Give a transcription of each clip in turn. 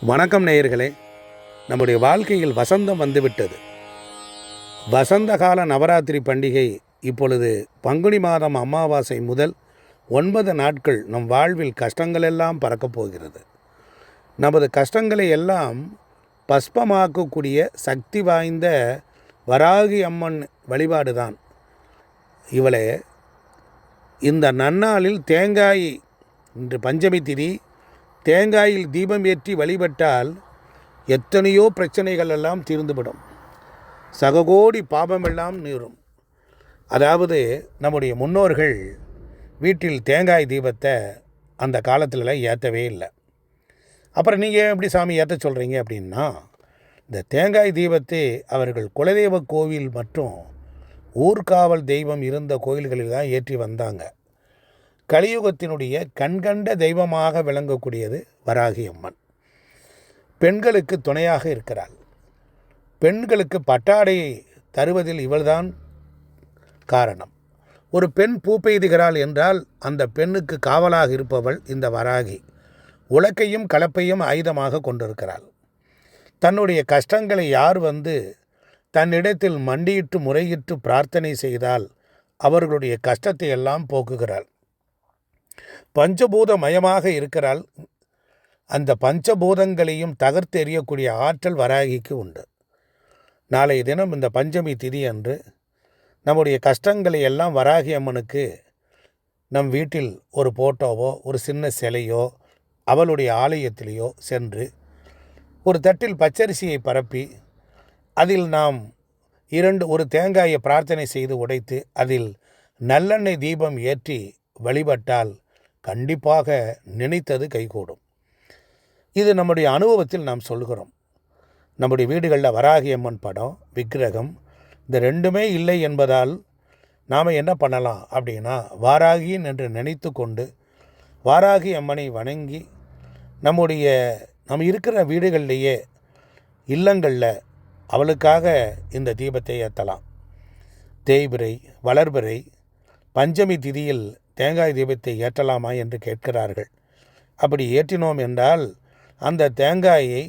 வணக்கம் நேயர்களே. நம்முடைய வாழ்க்கையில் வசந்தம் வந்துவிட்டது. வசந்த கால நவராத்திரி பண்டிகை இப்பொழுது பங்குனி மாதம் அமாவாசை முதல் ஒன்பது நாட்கள் நம் வாழ்வில் கஷ்டங்களெல்லாம் பறக்கப் போகிறது. நமது கஷ்டங்களை எல்லாம் பஸ்பமாக்கக்கூடிய சக்தி வாய்ந்த வராகி அம்மன் வழிபாடு தான். இவளே இந்த நன்னாளில் தேங்காய் இன்று பஞ்சமி திதி தேங்காயில் தீபம் ஏற்றி வழிபட்டால் எத்தனையோ பிரச்சனைகள் எல்லாம் தீர்ந்துவிடும். சககோடி பாபமெல்லாம் நீரும். அதாவது நம்முடைய முன்னோர்கள் வீட்டில் தேங்காய் தீபத்தை அந்த காலத்துலலாம் ஏற்றவே இல்லை. அப்புறம் நீங்கள் எப்படி சாமி ஏற்ற சொல்கிறீங்க அப்படின்னா இந்த தேங்காய் தீபத்தை அவர்கள் குலதெய்வ கோவில் மற்றும் ஊர்காவல் தெய்வம் இருந்த கோயில்களில் தான் ஏற்றி வந்தாங்க. கலியுகத்தினுடைய கண்கண்ட தெய்வமாக விளங்கக்கூடியது வராகி அம்மன் பெண்களுக்கு துணையாக இருக்கிறாள். பெண்களுக்கு பட்டாடை தருவதில் இவள்தான் காரணம். ஒரு பெண் பூ பெய்துகிறாள் என்றால் அந்த பெண்ணுக்கு காவலாக இருப்பவள் இந்த வராகி. உலக்கையும் கலப்பையும் ஆயுதமாக கொண்டிருக்கிறாள். தன்னுடைய கஷ்டங்களை யார் வந்து தன்னிடத்தில் மண்டியிட்டு முறையிட்டு பிரார்த்தனை செய்தால் அவர்களுடைய கஷ்டத்தை எல்லாம் போக்குகிறாள். பஞ்சபூத மயமாக இருக்கிறால் அந்த பஞ்சபூதங்களையும் தகர்த்து எறியக்கூடிய ஆற்றல் வராகிக்கு உண்டு. நாளைய தினம் இந்த பஞ்சமி திதி அன்று நம்முடைய கஷ்டங்களை எல்லாம் வராகி அம்மனுக்கு நம் வீட்டில் ஒரு போட்டோவோ ஒரு சின்ன சிலையோ அவளுடைய ஆலயத்திலேயோ சென்று ஒரு தட்டில் பச்சரிசியை பரப்பி அதில் நாம் இரண்டு ஒரு தேங்காயை பிரார்த்தனை செய்து உடைத்து அதில் நல்லெண்ணெய் தீபம் ஏற்றி வழிபட்டால் கண்டிப்பாக நினைத்தது கைகூடும். இது நம்முடைய அனுபவத்தில் நாம் சொல்கிறோம் நம்முடைய வீடுகளில் வராகியம்மன் படம் விக்கிரகம் இந்த ரெண்டுமே இல்லை என்பதால் நாம் என்ன பண்ணலாம் அப்படின்னா வாராகியின் என்று நினைத்து கொண்டு வாராகி அம்மனை வணங்கி நம்முடைய நம்ம இருக்கிற வீடுகள்லேயே இல்லங்களில் அவளுக்காக இந்த தீபத்தை ஏற்றலாம். தேய்பிரை வளர்பிறை பஞ்சமி திதியில் தேங்காய் தீபத்தை ஏற்றலாமா என்று கேட்கிறார்கள். அப்படி ஏற்றினோம் என்றால் அந்த தேங்காயை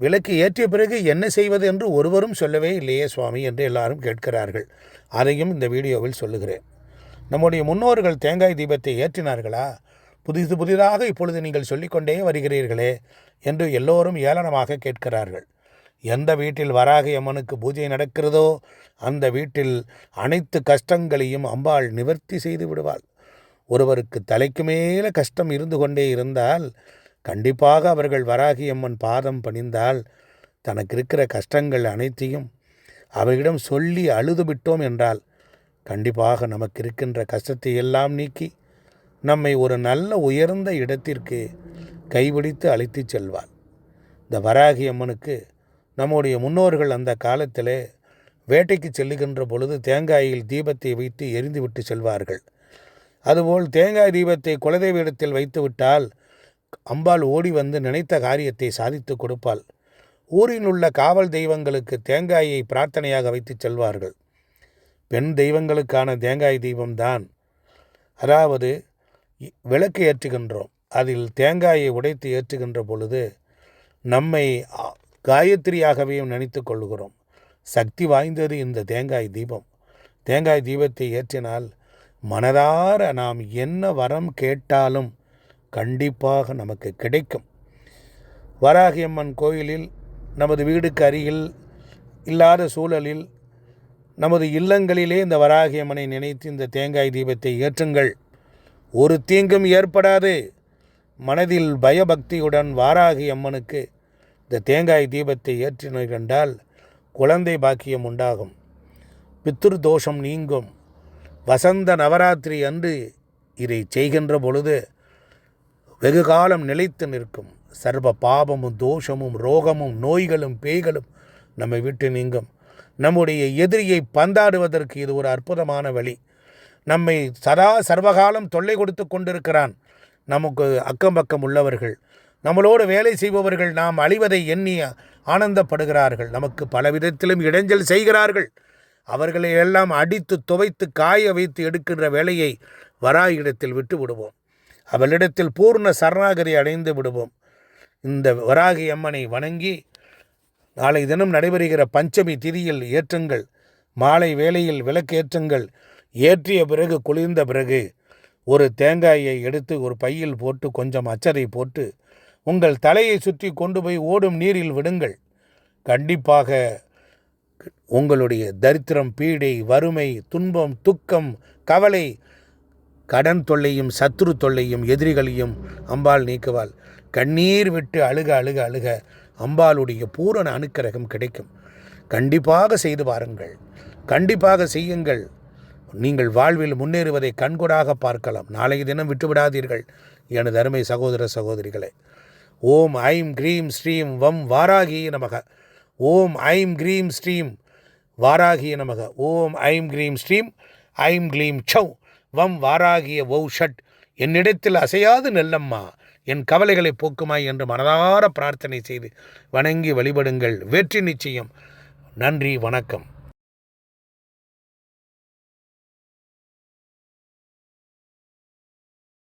விளக்கு ஏற்றிய பிறகு என்ன செய்வது என்று ஒருவரும் சொல்லவே இல்லையே சுவாமி என்று எல்லாரும் கேட்கிறார்கள். அதையும் இந்த வீடியோவில் சொல்லுகிறேன். நம்முடைய முன்னோர்கள் தேங்காய் தீபத்தை ஏற்றினார்களா? புதிது புதிதாக இப்பொழுது நீங்கள் சொல்லிக்கொண்டே வருகிறீர்களே என்று எல்லோரும் ஏளனமாக கேட்கிறார்கள். எந்த வீட்டில் வராகி அம்மனுக்கு பூஜை நடக்கிறதோ அந்த வீட்டில் அனைத்து கஷ்டங்களையும் அம்பாள் நிவர்த்தி செய்து விடுவாள். ஒருவருக்கு தலைக்கு மேலே கஷ்டம் இருந்து கொண்டே இருந்தால் கண்டிப்பாக அவர்கள் வராகி அம்மன் பாதம் பணிந்தால் தனக்கு இருக்கிற கஷ்டங்கள் அனைத்தையும் அவர்களிடம் சொல்லி அழுது விட்டோம் என்றால் கண்டிப்பாக நமக்கு இருக்கின்ற கஷ்டத்தை எல்லாம் நீக்கி நம்மை ஒரு நல்ல உயர்ந்த இடத்திற்கு கைபிடித்து அழைத்துச் செல்வாள். இந்த வராகி அம்மனுக்கு நம்முடைய முன்னோர்கள் அந்த காலத்திலே வேட்டைக்கு செல்லுகின்ற பொழுது தேங்காயில் தீபத்தை வைத்து எரிந்துவிட்டு செல்வார்கள். அதுபோல் தேங்காய் தீபத்தை குலதெய்வ இடத்தில் வைத்துவிட்டால் அம்பாள் ஓடி வந்து நினைத்த காரியத்தை சாதித்து கொடுப்பாள். ஊரில் உள்ள காவல் தெய்வங்களுக்கு தேங்காயை பிரார்த்தனையாக வைத்து செல்வார்கள். பெண் தெய்வங்களுக்கான தேங்காய் தீபம்தான் அதாவது விளக்கு ஏற்றுகின்றோம். அதில் தேங்காயை உடைத்து ஏற்றுகின்ற பொழுது நம்மை காயத்ரியாகவே நினைத்து கொள்கிறோம் சக்தி வாய்ந்தது இந்த தேங்காய் தீபம். தேங்காய் தீபத்தை ஏற்றினால் மனதார நாம் என்ன வரம் கேட்டாலும் கண்டிப்பாக நமக்கு கிடைக்கும். வராகியம்மன் கோயிலில் நமது வீடுக்கு அருகில் இல்லாத சூழலில் நமது இல்லங்களிலே இந்த வராகியம்மனை நினைத்து இந்த தேங்காய் தீபத்தை ஏற்றுங்கள். ஒரு தீங்கும் ஏற்படாது. மனதில் பயபக்தியுடன் வாராகி அம்மனுக்கு இந்த தேங்காய் தீபத்தை ஏற்றினர் கண்டால் குழந்தை பாக்கியம் உண்டாகும். பித்ரு தோஷம் நீங்கும். வசந்த நவராத்திரி அன்று இதை செய்கின்ற பொழுது வெகு காலம் நிலைத்து நிற்கும். சர்வ பாபமும் தோஷமும் ரோகமும் நோய்களும் பேய்களும் நம்மை விட்டு நீங்கும். நம்முடைய எதிரியை பந்தாடுவதற்கு இது ஒரு அற்புதமான வழி. நம்மை சதா சர்வகாலம் தொல்லை கொடுத்து கொண்டிருக்கிறான் நமக்கு அக்கம் பக்கம் உள்ளவர்கள். நம்மளோடு வேலை செய்பவர்கள் நாம் அழிவதை எண்ணி ஆனந்தப்படுகிறார்கள். நமக்கு பல விதத்திலும் இடைஞ்சல் செய்கிறார்கள். அவர்களை எல்லாம் அடித்து துவைத்து காய வைத்து எடுக்கின்ற வேலையை வராயிடத்தில் விட்டு விடுவோம். அவளிடத்தில் பூர்ண சரணாகதி அடைந்து விடுவோம். இந்த வராகி அம்மனை வணங்கி நாளை தினம் நடைபெறுகிற பஞ்சமி திதியில் ஏற்றுங்கள். மாலை வேளையில் விளக்கேற்றுங்கள். ஏற்றிய பிறகு குளிர்ந்த பிறகு ஒரு தேங்காயை எடுத்து ஒரு பையில் போட்டு கொஞ்சம் அச்சரை போட்டு உங்கள் தலையை சுற்றி கொண்டு போய் ஓடும் நீரில் விடுங்கள். கண்டிப்பாக உங்களுடைய தரித்திரம் பீடை வறுமை துன்பம் துக்கம் கவலை கடன் தொல்லையும் சத்ரு தொல்லையும் எதிரிகளையும் அம்பாள் நீக்குவாள். கண்ணீர் விட்டு அழுக அழுக அழுக அம்பாளுடைய பூரண அனுக்கிரகம் கிடைக்கும். கண்டிப்பாக செய்து பாருங்கள். கண்டிப்பாக செய்யுங்கள். நீங்கள் வாழ்வில் முன்னேறுவதை கண்கூடாக பார்க்கலாம். நாளைய தினம் விட்டுவிடாதீர்கள் எனது அருமை சகோதர சகோதரிகளே. ஓம் ஐம் க்ரீம் ஸ்ரீம் வம் வாராகிய நமக. ஓம் ஐம் க்ரீம் ஸ்ரீம் வாராகிய நமக. ஓம் ஐம் க்ரீம் ஸ்ரீம் ஐம் க்ளீம் சௌ. வம் வாராகிய வௌ ஷட். என்னிடத்தில் அசையாது நெல்லம்மா. என் கவலைகளை போக்குமாய் என்று மனதார பிரார்த்தனை செய்து வணங்கி வழிபடுங்கள். வெற்றி நிச்சயம். நன்றி வணக்கம்.